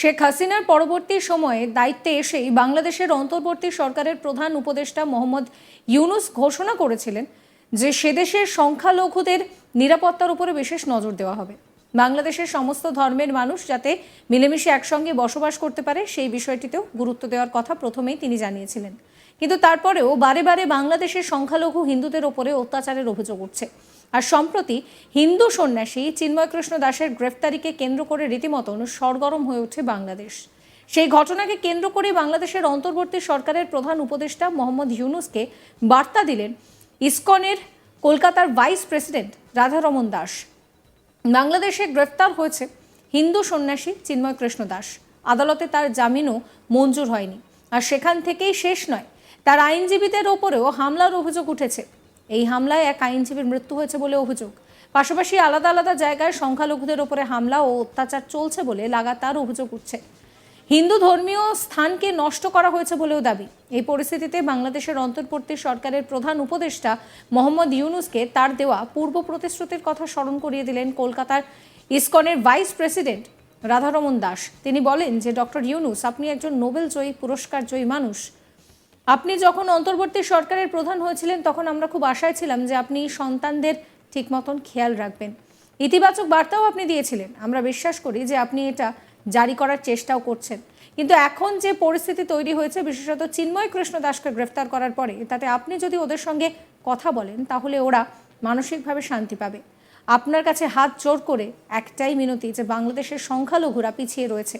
শেখ হাসিনার পরবর্তী সময়ে দায়িত্বে এসেই বাংলাদেশের অন্তর্বর্তী সরকারের প্রধান উপদেষ্টা মোহাম্মদ ইউনুস ঘোষণা করেছিলেন যে সে দেশের সংখ্যালঘুদের নিরাপত্তার উপরে বিশেষ নজর দেওয়া হবে। বাংলাদেশের সমস্ত ধর্মের মানুষ যাতে মিলেমিশে একসঙ্গে বসবাস করতে পারে, সেই বিষয়টিতেও গুরুত্ব দেওয়ার কথা প্রথমেই তিনি জানিয়েছিলেন। কিন্তু তারপরেও বারে বারে বাংলাদেশের সংখ্যালঘু হিন্দুদের ওপরে অত্যাচারের অভিযোগ উঠছে। আর সম্প্রতি হিন্দু সন্ন্যাসী চিন্ময় কৃষ্ণ দাসের গ্রেফতারিকে কেন্দ্র করে রীতিমতন সরগরম হয়ে ওঠে বাংলাদেশ। সেই ঘটনাকে কেন্দ্র করে বাংলাদেশের অন্তর্বর্তী সরকারের প্রধান উপদেষ্টা মোহাম্মদ ইউনুসকে বার্তা দিলেন ইসকনের কলকাতার ভাইস প্রেসিডেন্ট রাধারমন দাস। বাংলাদেশে গ্রেফতার হয়েছে হিন্দু সন্ন্যাসী চিন্ময় কৃষ্ণ দাস। আদালতে তার জামিনও মঞ্জুর হয়নি। আর সেখান থেকেই শেষ নয়, তার আইনজীবীদের ওপরেও হামলার অভিযোগ উঠেছে। এই হামলায় এক আইনজীবীর মৃত্যু হয়েছে বলে অভিযোগ। পাশাপাশি আলাদা আলাদা জায়গায় সংখ্যালঘুদের ওপরে হামলা ও অত্যাচার চলছে বলে লাগাতার অভিযোগ উঠছে। হিন্দু ধর্মীয় স্থানকে নষ্ট করা হয়েছে বলেও দাবি। এই পরিস্থিতিতে বাংলাদেশের অন্তর্বর্তী সরকারের প্রধান উপদেষ্টা মোহাম্মদ ইউনুসকে তার দেওয়া পূর্ব প্রতিশ্রুতির কথা স্মরণ করিয়ে দিলেন কলকাতার ইসকনের ভাইস প্রেসিডেন্ট রাধারমন দাস। তিনি বলেন যে, ডক্টর ইউনুস, আপনি একজন নোবেল জয়ী, পুরস্কার জয়ী মানুষ। আপনি যখন অন্তর্বর্তী সরকারের প্রধান হয়েছিলেন, তখন আমরা খুব আশায় ছিলাম যে আপনি সন্তানদের ঠিক মতন খেয়াল রাখবেন। ইতিবাচক বার্তাও আপনি দিয়েছিলেন। আমরা বিশ্বাস করি যে আপনি এটা জারি করার চেষ্টাও করছেন। কিন্তু এখন যে পরিস্থিতি তৈরি হয়েছে, বিশেষত চিন্ময় কৃষ্ণ দাসকে গ্রেফতার করার পরে, তাতে আপনি যদি ওদের সঙ্গে কথা বলেন, তাহলে ওরা মানসিকভাবে শান্তি পাবে। আপনার কাছে হাত জোর করে একটাই মিনতি, যে বাংলাদেশের সংখ্যালঘুরা পিছিয়ে রয়েছে।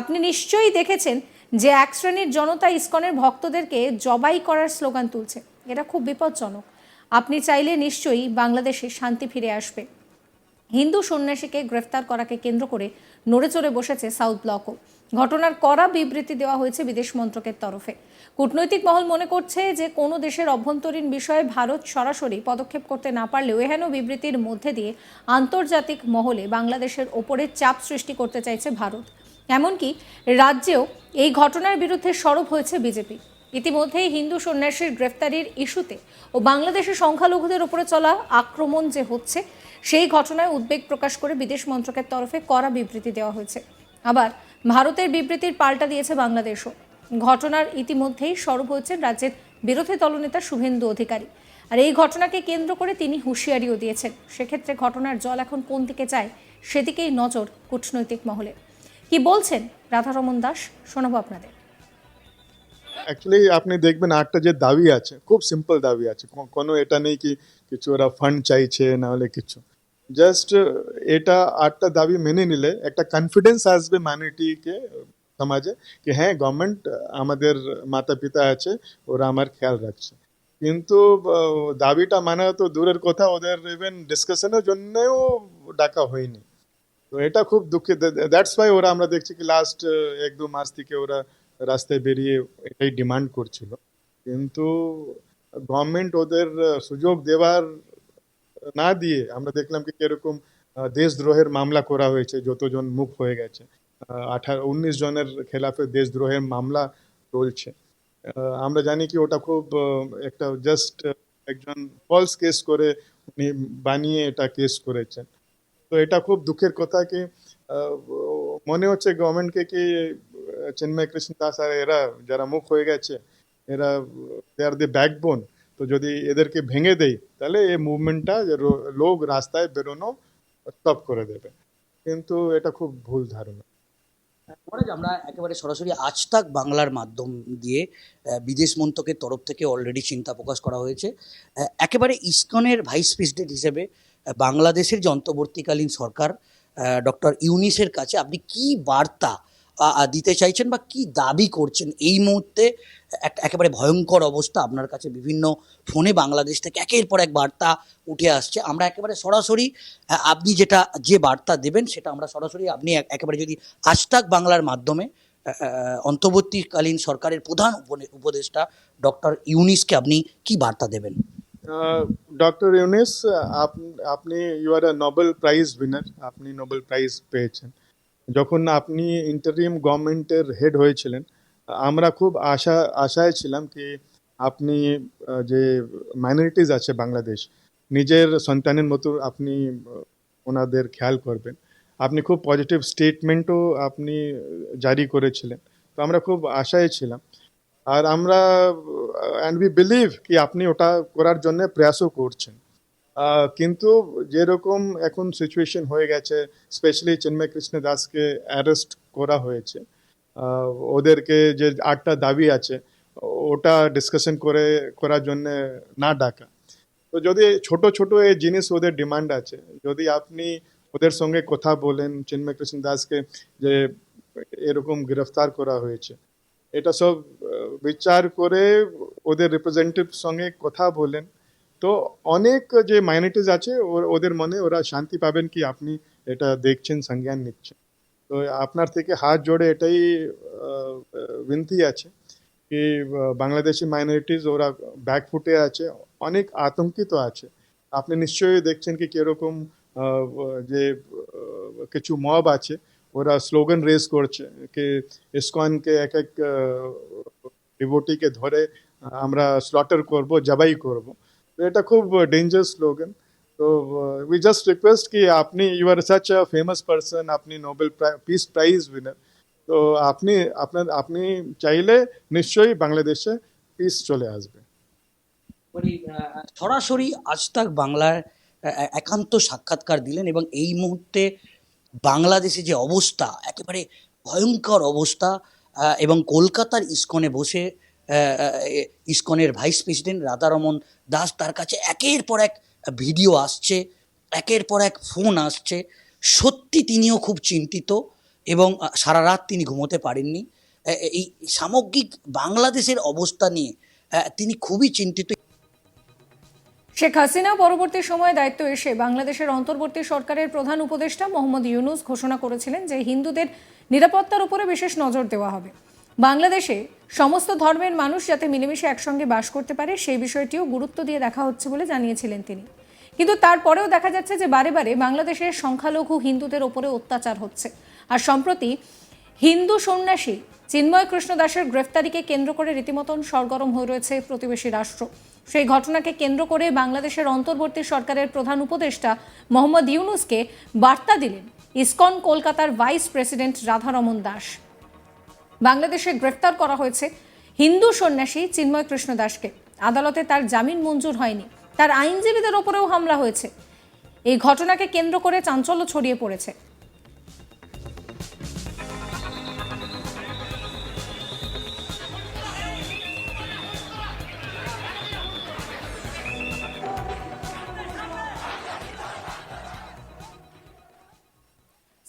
আপনি নিশ্চয়ই দেখেছেন যে এক শ্রেণির জনতা ইস্কনের ভক্তদেরকে জবাই করার স্লোগান তুলছে। এটা খুব বিপজ্জনক। আপনি চাইলে নিশ্চয়ই বাংলাদেশে শান্তি ফিরে আসবে। হিন্দু সন্ন্যাসীকে গ্রেফতার করাকে কেন্দ্র করে নড়ে চড়ে বসেছে সাউথ ব্লকও। ঘটনার কড়া বিবৃতি দেওয়া হয়েছে বিদেশ মন্ত্রকের তরফে। কূটনৈতিক মহল মনে করছে যে কোনো দেশের অভ্যন্তরীণ বিষয়ে ভারত সরাসরি পদক্ষেপ করতে না পারলেও এহেন বিবৃতির মধ্যে দিয়ে আন্তর্জাতিক মহলে বাংলাদেশের ওপরে চাপ সৃষ্টি করতে চাইছে ভারত। এমনকি রাজ্যেও এই ঘটনার বিরুদ্ধে সরব হয়েছে বিজেপি। ইতিমধ্যেই হিন্দু সন্ন্যাসীর গ্রেফতারির ইস্যুতে ও বাংলাদেশের সংখ্যালঘুদের উপরে চলা আক্রমণ যে হচ্ছে, সেই ঘটনায় উদ্বেগ প্রকাশ করে বিদেশ মন্ত্রকের তরফে কড়া বিবৃতি দেওয়া হয়েছে। আবার ভারতের বিবৃতির পাল্টা দিয়েছে বাংলাদেশও। ঘটনার ইতিমধ্যেই সরব হয়েছেন রাজ্যের বিরোধী দলনেতা শুভেন্দু অধিকারী। আর এই ঘটনাকে কেন্দ্র করে তিনি হুঁশিয়ারিও দিয়েছেন। সেক্ষেত্রে ঘটনার জল এখন কোন দিকে যায়, সেদিকেই নজর কূটনৈতিক মহলে। কি বলছেন রাধারমন দাস? শোনাবো আপনাদের। অ্যাকচুয়ালি আপনি দেখবেন আটটা যে দাবি আছে, খুব সিম্পল দাবি আছে কোনো এটা নেই কি কিছু ওরা ফান্ড চাইছে, না হলে কিছু। জাস্ট এটা আটটা দাবি মেনে নিলে একটা কনফিডেন্স আসবে মাইনরিটিকে সমাজে, কি হ্যাঁ গভর্নমেন্ট আমাদের মাতা পিতা আছে, ওরা আমার খেয়াল রাখছে। কিন্তু দাবিটা মানা তো দূরের কথা, ওদের ইভেন ডিসকাশনের জন্যও ডাকা হয়নি। তো এটা খুব দুঃখিত। দ্যাটস ওয়াই ওরা আমরা দেখছি কি লাস্ট এক দু মাস থেকে ওরা রাস্তায় বেরিয়ে এটাই ডিমান্ড করছিল। কিন্তু গভর্নমেন্ট ওদের সুযোগ দেওয়ার না দিয়ে আমরা দেখলাম কি কীরকম দেশদ্রোহের মামলা করা হয়েছে, যতজন মুখ হয়ে গেছে। আঠারো, উনিশ জনের খেলাফে দেশদ্রোহের মামলা চলছে। আমরা জানি কি ওটা খুব একটা জাস্ট একজন ফলস কেস করে উনি বানিয়ে এটা কেস করেছেন। তো এটা খুব দুঃখের কথা কি মনে হচ্ছে গভর্নমেন্টকে কি চিন্ময় কৃষ্ণ দাস আর এরা যারা মুখ হয়ে গেছে, এরা দে আর দি ব্যাকবোন তো যদি এদেরকে ভেঙে দেই, তাহলে এই মুভমেন্টটা লোক রাস্তায় বেরোনো স্টপ করে দেবে। কিন্তু এটা খুব ভুল ধারণা। আমরা একেবারে সরাসরি আজ তাক বাংলার মাধ্যম দিয়ে বিদেশ মন্ত্রকের তরফ থেকে অলরেডি চিন্তা প্রকাশ করা হয়েছে। একেবারে ইসকনের ভাইস প্রেসিডেন্ট হিসেবে বাংলাদেশের যে অন্তর্বর্তীকালীন সরকার ডক্টর ইউনিসের কাছে আপনি কি বার্তা দিতে চাইছেন বা কি দাবি করছেন? এই মুহূর্তে এক- একেবারে ভয়ঙ্কর অবস্থা আপনার কাছে বিভিন্ন ফোনে বাংলাদেশ থেকে একের পর এক বার্তা উঠে আসছে। আমরা একেবারে সরাসরি আপনি যেটা, যে বার্তা দেবেন সেটা আমরা সরাসরি আপনি এক- একেবারে যদি আজতাক বাংলার মাধ্যমে অন্তর্বর্তীকালীন সরকারের প্রধান উপদেষ্টা ডক্টর ইউনিসকে আপনি কি বার্তা দেবেন? ডক্টর ইউনিস আপ- আপনি you are Nobel prize winner আপনি নোবেল প্রাইজ পেয়েছেন। যখন আপনি ইন্টারিম গভর্নমেন্টের হেড হয়েছিলেন, আমরা খুব আশা, আশায় ছিলাম কি আপনি যে মাইনরিটিস আছে বাংলাদেশ, নিজের সন্তানের মতো আপনি ওনাদের খেয়াল করবেন। আপনি খুব পজিটিভ স্টেটমেন্টও আপনি জারি করেছিলেন। তো আমরা খুব আশায় ছিলাম। আর আমরা অ্যান্ড উই বিলিভ কি আপনি ওটা করার জন্য প্রয়াসও করছেন। কিন্তু যেরকম এখন সিচুয়েশন হয়ে গেছে স্পেশালি চিন্ময় কৃষ্ণ দাসকে অ্যারেস্ট করা হয়েছে ওদেরকে যে আটটা দাবি আছে, ওটা ডিসকাশন করে, করার জন্য না ডাকা। তো যদি ছোট ছোট এই জিনিস ওদের ডিমান্ড আছে, যদি আপনি ওদের সঙ্গে কথা বলেন চিন্ময় কৃষ্ণ দাসকে যে এরকম গ্রেফতার করা হয়েছে, এটা সব বিচার করে ওদের রিপ্রেজেন্টেটিভ সঙ্গে কথা বলেন। তো অনেক যে মাইনরিটিস আছে ওদের মনে ওরা শান্তি পাবেন কি আপনি এটা দেখছেন সংজ্ঞান নিচ্ছেন। তো আপনার থেকে হাত জোড়ে এটাই বিনতি আছে কি বাংলাদেশি মাইনরিটিস ওরা ব্যাকফুটে আছে, অনেক আতঙ্কিত আছে। আপনি নিশ্চয়ই দেখছেন কি কীরকম যে কিছু মব আছে, ওরা স্লোগান রেজ করছে, কি ইসকনকে এক এক ডিভোটিকে ধরে আমরা স্লটার করব, জবাই করব। তো এটা খুব ডেঞ্জার স্লোগান তো উই জাস্ট রিকোয়েস্ট কি আপনি you are such a famous person আপনি নোবেল পিস প্রাইজ উইনার তো আপনি, আপনার, আপনি চাইলে নিশ্চয়ই বাংলাদেশে পিস চলে আসবে। মানে সরাসরি আজ তাক বাংলার একান্ত সাক্ষাৎকার দিলেন এবং এই মুহূর্তে বাংলাদেশে যে অবস্থা, একেবারে ভয়ঙ্কর অবস্থা এবং কলকাতার ইস্কনে বসে ইস্কনের ভাইস প্রেসিডেন্ট রাধারমন দাস তার কাছে একের পর এক ভিডিও আসছে, একের পর এক ফোন আসছে। সত্যি তিনিও খুব চিন্তিত এবং সারা রাত তিনি ঘুমোতে পারেননি। এই সামগ্রিক বাংলাদেশের অবস্থা নিয়ে তিনি খুবই চিন্তিত। শেখ হাসিনা পরবর্তী সময়ে দায়িত্ব এসে বাংলাদেশের অন্তর্বর্তী সরকারের প্রধান উপদেষ্টা মোহাম্মদ ইউনুস ঘোষণা করেছিলেন যে হিন্দুদের নিরাপত্তার উপরে বিশেষ নজর দেওয়া হবে। বাংলাদেশে সমস্ত ধর্মের মানুষ যাতে মিলেমিশে একসঙ্গে বাস করতে পারে, সেই বিষয়টিও গুরুত্ব দিয়ে দেখা হচ্ছে বলে জানিয়েছিলেন তিনি। কিন্তু তারপরেও দেখা যাচ্ছে যে বারে বারে বাংলাদেশের সংখ্যালঘু হিন্দুদের ওপরে অত্যাচার হচ্ছে। আর সম্প্রতি হিন্দু সন্ন্যাসী চিন্ময় কৃষ্ণ দাসের গ্রেফতারিকে কেন্দ্র করে রীতিমতন সরগরম হয়ে রয়েছে প্রতিবেশী রাষ্ট্র। সেই ঘটনাকে কেন্দ্র করে বাংলাদেশের অন্তর্বর্তী সরকারের প্রধান উপদেষ্টা মোহাম্মদ ইউনুসকে বার্তা দিলেন ইসকন, কলকাতার ভাইস প্রেসিডেন্ট রাধারমন দাস। বাংলাদেশে গ্রেফতার করা হয়েছে হিন্দু সন্ন্যাসী চিন্ময় কৃষ্ণ দাসকে। আদালতে তার জামিন মঞ্জুর হয়নি। তার আইনজীবীদের ওপরেও হামলা হয়েছে। এই ঘটনাকে কেন্দ্র করে চাঞ্চল্য ছড়িয়ে পড়েছে।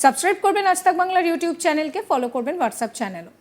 সাবস্ক্রাইব করবেন আজ তাক বাংলার ইউটিউব চ্যানেলকে, ফলো করবেন হোয়াটসঅ্যাপ চ্যানেলও।